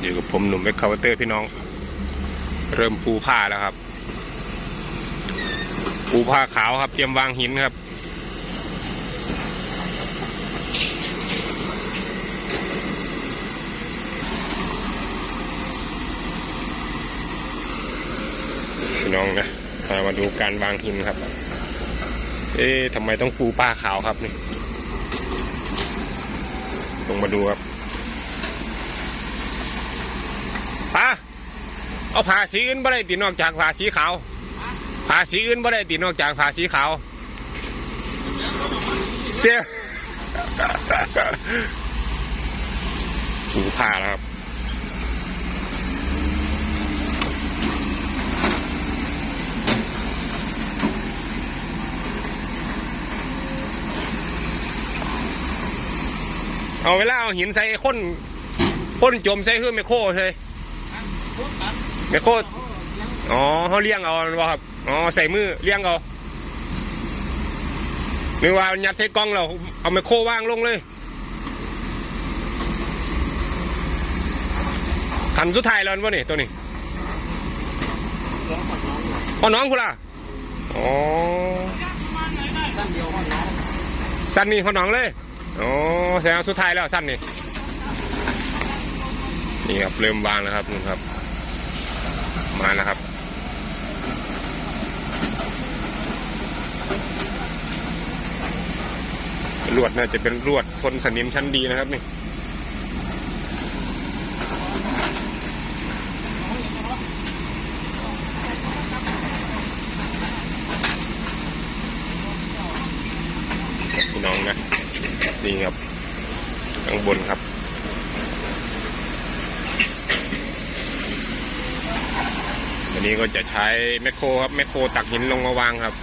อยู่กับผมหนุ่มเอ็กคาเตอร์พี่น้อง เริ่มปูผ้าแล้วครับ ปูผ้าขาวครับ เตรียมวางหินครับ พี่น้องนะพามาดูการวางหินครับ เอ๊ะทำไมต้องปูผ้าขาวครับนี่ลงมาดูครับป้า เอาผ้าสีอื่นบ่ได้ตินอกจากผ้าสีขาวผ้าสีอื่นบ่ได้ตินอกจากผ้าสีขาวเตี้ยปูผ้าแล้วครับเอาเวลาเอาหินใส่ข้นข้นจมใส่คือไมโครใช่ ไมโครอ๋อเขาเลี้ยงเอาว่าครับ อ๋อใส่มือเลี้ยงเอาหรือว่ายัดใส่กล้องเราเอาไมโครว่างลงเลยขันสุดท้ายแล้ววะนี่ตัวนี้พ่อน้องคุณล่ะ อ๋อ สั้นนี่พ่อน้องเลย อ๋อแสดงสุดท้ายแล้วสั้นนี่ นี่ครับเริ่มวางแล้วครับนู่นครับ มาแล้วครับลวดน่าจะเป็นลวดทนสนิมชั้นดีนะครับนี่องนะ นี่ครับ ข้างบนครับ อันนี้ก็จะใช้แมคโครครับแมคโครตักหินลงมาวางครับ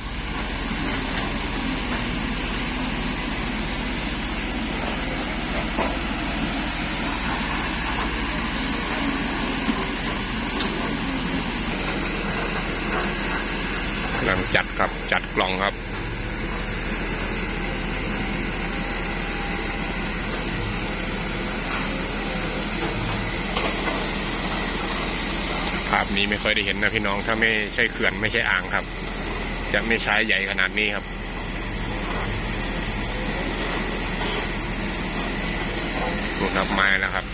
กำลังจัดครับจัดกล่องครับ ภาพนี้ไม่ค่อยได้เห็นนะพี่น้องถ้าไม่ใช่เขื่อนไม่ใช่อ่างครับ จะไม่ใช้ใหญ่ขนาดนี้ครับดูครับไม้แล้วครับ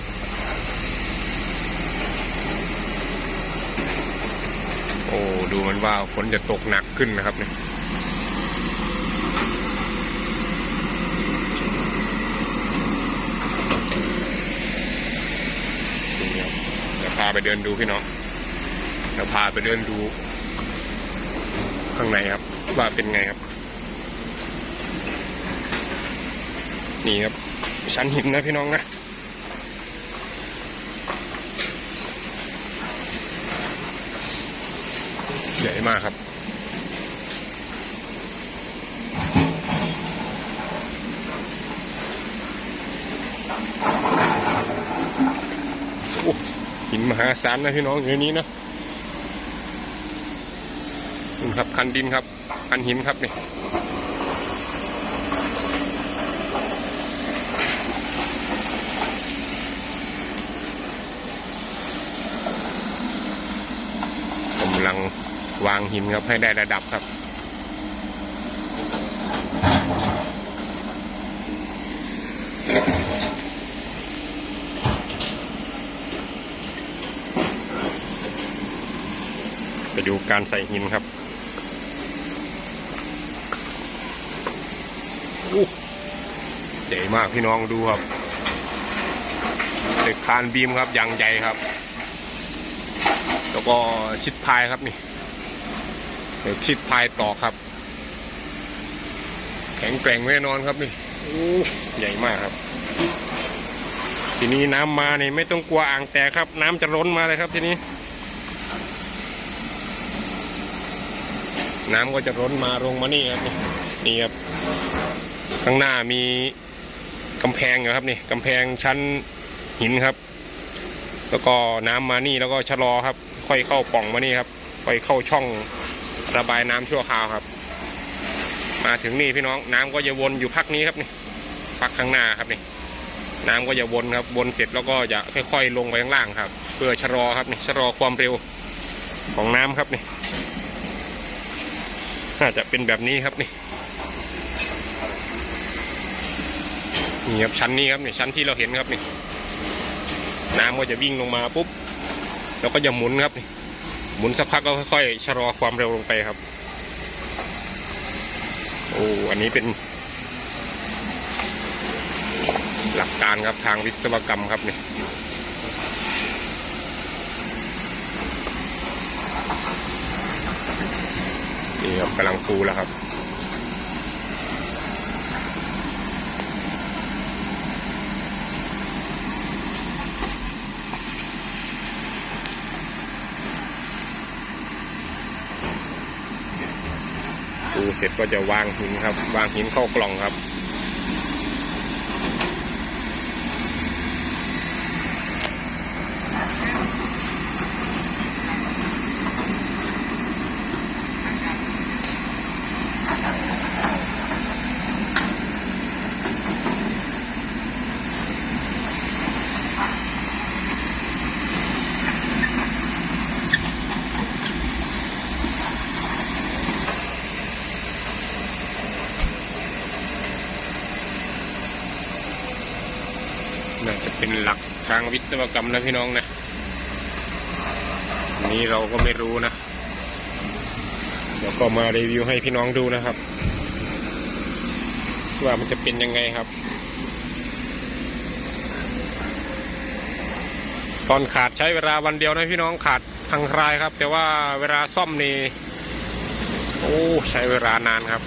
โอ้ดูมันว่าฝนจะตกหนักขึ้นนะครับเนี่ยเดี๋ยวพาไปเดินดูพี่น้อง ดี๋ยวพาไปเดินดู ข้างในครับ ว่าเป็นไงครับ นี่ครับ ชั้นหินนะพี่น้องนะใหญ่มากครับ โอ้หินมหาศาลนะพี่น้องอยู่ในนี้นะ ครับ คันดินครับ คันหินครับนี่กำลังวางหินครับให้ได้ระดับครับไปดูการใส่หินครับ ใหญ่มากพี่น้องดูครับเหล็กคานบีมครับย่างใหญ่ครับ แล้วก็ชิดพายครับนี่เหล็กชิดพายต่อครับ แข็งแกร่งแน่นอนครับนี่ใหญ่มากครับ ทีนี้น้ำมาเนี่ยไม่ต้องกลัวอ่างแตกครับ น้ำจะล้นมาเลยครับทีนี้ น้ำก็จะร้นมาลงมานี่ครับนี่นี่ครับ ข้างหน้ามีกำแพงอยู่ครับนี่กำแพงชั้นหินครับ แล้วก็น้ำมานี่แล้วก็ชะลอครับ ค่อยเข้าป่องมานี่ครับ ค่อยเข้าช่องระบายน้ำชั่วคราวครับ มาถึงนี่พี่น้องน้ำก็จะวนอยู่พักนี้ครับนี่พักข้างหน้าครับนี่น้ำก็จะวนครับวนเสร็จแล้วก็จะค่อย ๆ ลงไปข้างล่างครับ เพื่อชะลอครับนี่ชะลอความเร็วของน้ำครับนี่น่าจะเป็นแบบนี้ครับนี่ นี่ครับชั้นนี้ครับนี่ชั้นที่เราเห็นครับนี่น้ำก็จะวิ่งลงมาปุ๊บแล้วก็จะหมุนครับนี่หมุนสักพักก็ค่อยๆชะลอความเร็วลงไปครับโอ้อันนี้เป็น หลักการครับทางวิศวกรรมครับนี่นี่ครับกำลังปูแล้วครับ ปูเสร็จก็จะวางหินครับ วางหินเข้ากล่องครับ น่าจะเป็นหลักทางวิศวกรรมนะพี่น้องนะนี้เราก็ไม่รู้นะเดี๋ยวก็มารีวิวให้พี่น้องดูนะครับ ว่ามันจะเป็นยังไงครับ ตอนขาดใช้เวลาวันเดียวนะพี่น้องขาดทางคลายครับ แต่ว่าเวลาซ่อมนี่โอ้ใช้เวลานานครับ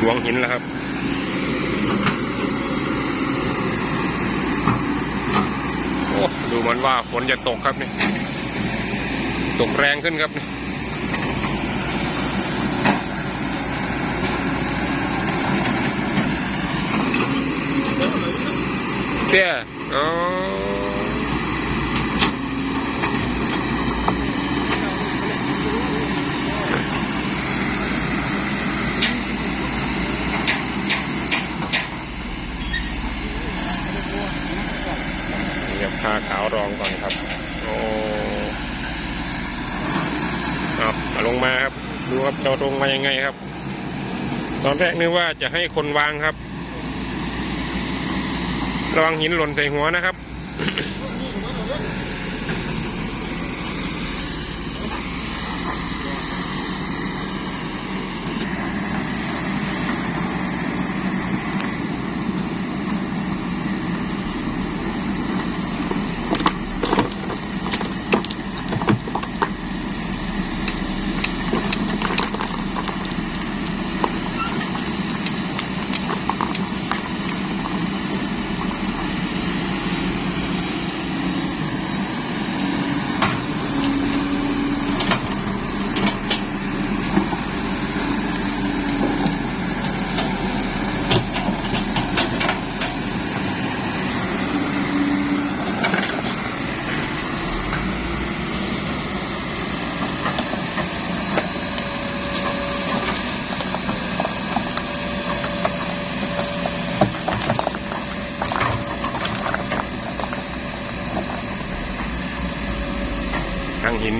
หลวงหินแล้วครับโอ้ดูเหมันว่าฝนจะตกครับนี่ตกแรงขึ้นครับนี่เตี้ยอ๋อนี่ครับผ้าขาวรองก่อนครับ โอ้เอาเอาลงมาครับ ดูครับจะ ลงมายังไงครับ ตอนแรกนึกว่าจะให้คนวางครับ ระวังหินหล่นใส่หัวนะครับ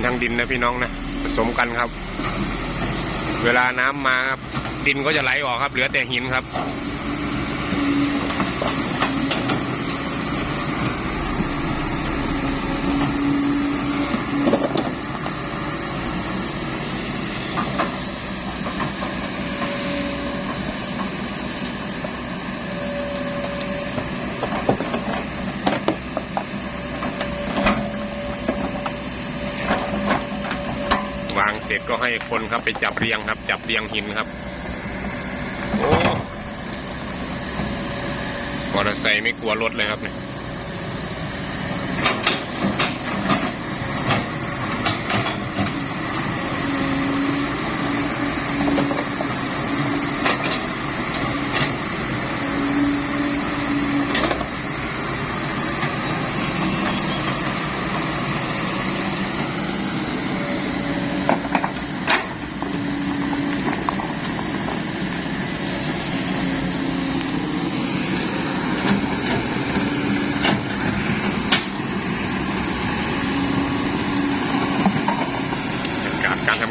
ทั้งดินนะพี่น้องนะผสมกันครับ เวลาน้ำมาครับดินก็จะไหลออกครับ เหลือแต่หินครับ ร็จก็ให้คนครับไปจับเรียงครับ จับเรียงหินครับ โอ้มอเตอร์ไซค์ไม่กลัวรถเลยครับเนี่ย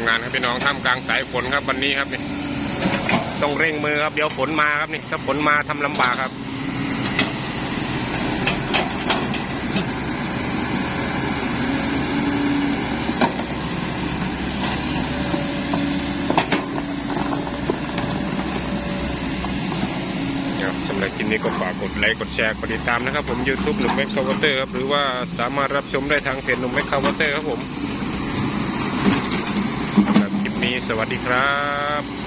ำงานครับพี่น้องท่ามกลางสายฝนครับวันนี้ครับนี่ต้องเร่งมือครับเดี๋ยวฝนมาครับนี่ถ้าฝนมาทำลำบากครับครับสำหรับคลิปนี้ก็ฝากกดไลค์กดแชร์กดติดตามนะครับผม YouTube หนุ่มแม็กคาวเตอร์ครับหรือว่าสามารถรับชมได้ทางเพจหนุ่มแม็กคาวเตอร์ครับผมสำหรับคลิปนี้ส วัสดีครับ